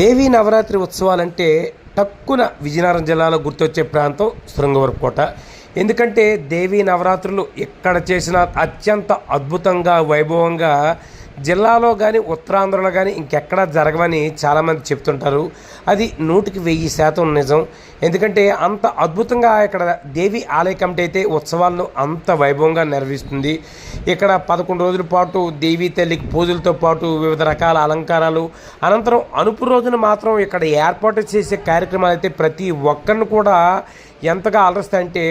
దేవీ నవరాత్రి ఉత్సవాలంటే టక్కున విజయనగరం జిల్లాలో గుర్తొచ్చే ప్రాంతం శృంగవరపుకోట. ఎందుకంటే దేవీ నవరాత్రులు ఎక్కడ చేసినా అత్యంత అద్భుతంగా వైభవంగా జిల్లాలో కానీ ఉత్తరాంధ్రలో కానీ ఇంకెక్కడా జరగవని చాలామంది చెప్తుంటారు. అది నూటికి వెయ్యి శాతం నిజం. ఎందుకంటే అంత అద్భుతంగా ఇక్కడ దేవి ఆలయ కమిటీ అయితే ఉత్సవాలను అంత వైభవంగా నిర్వహిస్తుంది. ఇక్కడ పదకొండు రోజుల పాటు దేవి తల్లికి పూజలతో పాటు వివిధ రకాల అలంకారాలు అనంతరం అనుపు రోజున మాత్రం ఇక్కడ ఏర్పాటు చేసే కార్యక్రమాలు అయితే ప్రతి ఒక్కరిని కూడా ఎంతగా అలరిస్తాయంటే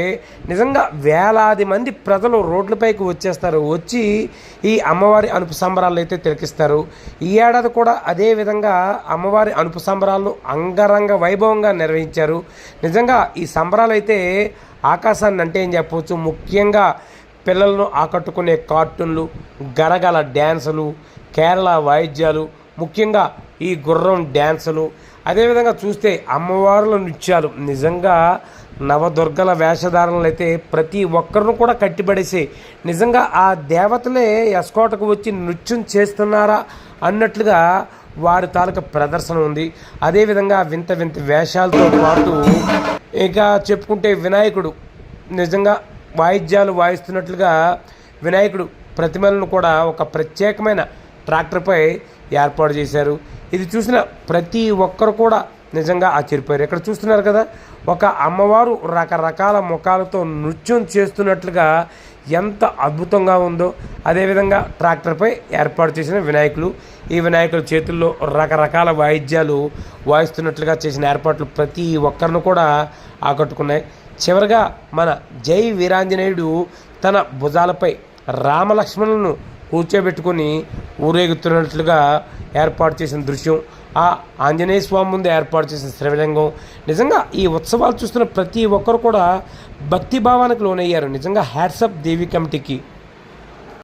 నిజంగా వేలాది మంది ప్రజలు రోడ్లపైకి వచ్చేస్తారు. వచ్చి ఈ అమ్మవారి అనుపు సంబరాలు అయితే తిలకిస్తారు. ఈ ఏడాది కూడా అదే విధంగా అమ్మవారి అనుపు సంబరాలను అంగరంగ వైభవంగా నిర్వహించారు. నిజంగా ఈ సంబరాలు అయితే ఆకాశాన్ని అంటే ఏం చెప్పవచ్చు? ముఖ్యంగా పిల్లలను ఆకట్టుకునే కార్టూన్లు గరగల డ్యాన్సులు కేరళ వాయిద్యాలు ముఖ్యంగా ఈ గుర్రం డ్యాన్సులు. అదేవిధంగా చూస్తే అమ్మవార్ల నృత్యాలు. నిజంగా నవదుర్గల వేషధారణలు అయితే ప్రతి ఒక్కరిని కూడా కట్టిపడేసి నిజంగా ఆ దేవతలే ఎస్కోటకు వచ్చి నృత్యం చేస్తున్నారా అన్నట్లుగా వారి తాలూకా ప్రదర్శన ఉంది. అదేవిధంగా వింత వింత వేషాలతో పాటు ఇంకా చెప్పుకుంటే వినాయకుడు. నిజంగా వాయిద్యాలు వాయిస్తున్నట్లుగా వినాయకుడు ప్రతిమలను కూడా ఒక ప్రత్యేకమైన ట్రాక్టర్పై ఏర్పాటు చేశారు. ఇది చూసిన ప్రతి ఒక్కరు కూడా నిజంగా ఆశ్చర్యపోయారు. ఇక్కడ చూస్తున్నారు కదా ఒక అమ్మవారు రకరకాల ముఖాలతో నృత్యం చేస్తున్నట్లుగా ఎంత అద్భుతంగా ఉందో. అదేవిధంగా ట్రాక్టర్పై ఏర్పాటు చేసిన వినాయకులు ఈ వినాయకుల చేతుల్లో రకరకాల వాయిద్యాలు వాయిస్తున్నట్లుగా చేసిన ఏర్పాట్లు ప్రతి ఒక్కరిని కూడా ఆకట్టుకున్నాయి. చివరగా మన జై వీరాంజనేయుడు తన భుజాలపై రామలక్ష్మణులను కూర్చోబెట్టుకొని ఊరేగుతున్నట్లుగా ఏర్పాటు చేసిన దృశ్యం ఆ ఆంజనేయ స్వామి ముందు ఏర్పాటు చేసిన శ్రవలింగం. నిజంగా ఈ ఉత్సవాలు చూస్తున్న ప్రతి ఒక్కరు కూడా భక్తి భావానికి లోనయ్యారు. నిజంగా హ్యాట్సప్ దేవి కమిటీకి.